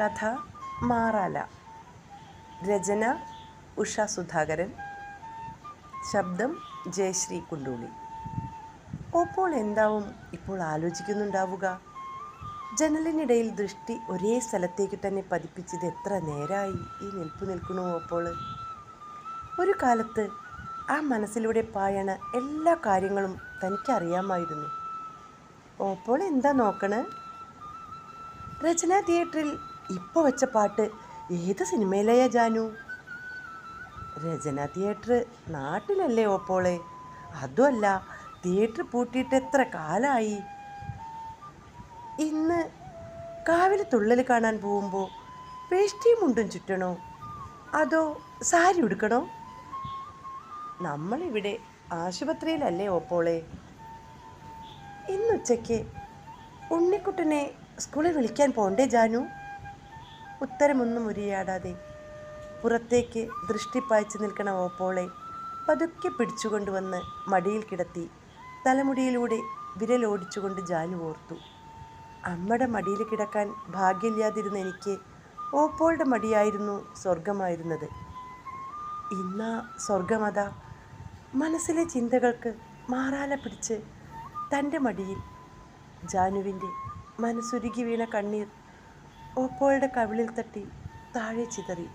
കഥ മാറാല. രചന ഉഷ സുധാകരൻ. ശബ്ദം ജയശ്രീ കുണ്ടൂളി. ഓപ്പോൾ എന്താവും? ഇപ്പോൾ ആലോചിക്കുന്നുണ്ടാവുക. ജനലിനിടയിൽ ദൃഷ്ടി ഒരേ സ്ഥലത്തേക്ക് തന്നെ പതിപ്പിച്ചത് എത്ര നേരമായി ഈ നിൽപ്പ് നിൽക്കണു ഓപ്പോൾ. ഒരു കാലത്ത് ആ മനസ്സിലൂടെ പായണ എല്ലാ കാര്യങ്ങളും തനിക്കറിയാമായിരുന്നു. ഓപ്പോൾ എന്താ നോക്കണേ? രചന തിയേറ്ററിൽ ഇപ്പോൾ വെച്ച പാട്ട് ഏത് സിനിമയിലെയാ ജാനു? രചന തിയേറ്റർ നാട്ടിലല്ലേ ഓപ്പോളെ അതുമല്ല തിയേറ്റർ പൂട്ടിയിട്ട് എത്ര കാലമായി ഇന്ന് കാവിലെ തുള്ളൽ കാണാൻ പോകുമ്പോൾ വേഷ്ടിയും മുണ്ടും ചുറ്റണോ? അതോ സാരി ഉടുക്കണോ? നമ്മളിവിടെ ആശുപത്രിയിലല്ലേ ഓപ്പോളെ ഇന്നുച്ചയ്ക്ക് ഉണ്ണിക്കുട്ടനെ സ്കൂളിൽ വിളിക്കാൻ പോണ്ടേ ജാനു? ഉത്തരമൊന്നും ഉരിയാടാതെ. പുറത്തേക്ക് ദൃഷ്ടി പായിച്ചു നിൽക്കണ ഓപ്പോളെ പതുക്കെ പിടിച്ചുകൊണ്ടുവന്ന് മടിയിൽ കിടത്തി തലമുടിയിലൂടെ വിരലോടിച്ചുകൊണ്ട് ജാനു ഓർത്തു. അമ്മയുടെ മടിയിൽ കിടക്കാൻ ഭാഗ്യമില്ലാതിരുന്ന എനിക്ക് ഓപ്പോളുടെ മടിയായിരുന്നു സ്വർഗമായിരുന്നത് ഇന്നാ സ്വർഗമത മനസ്സിലെ ചിന്തകൾക്ക് മാറാല പിടിച്ച് തന്റെ മടിയിൽ ജാനുവിന്റെ മനസ്സുരുകി വീണ കണ്ണീർ ഓപ്പോളുടെ കവിളിൽ തട്ടി താഴെ ചിതറി.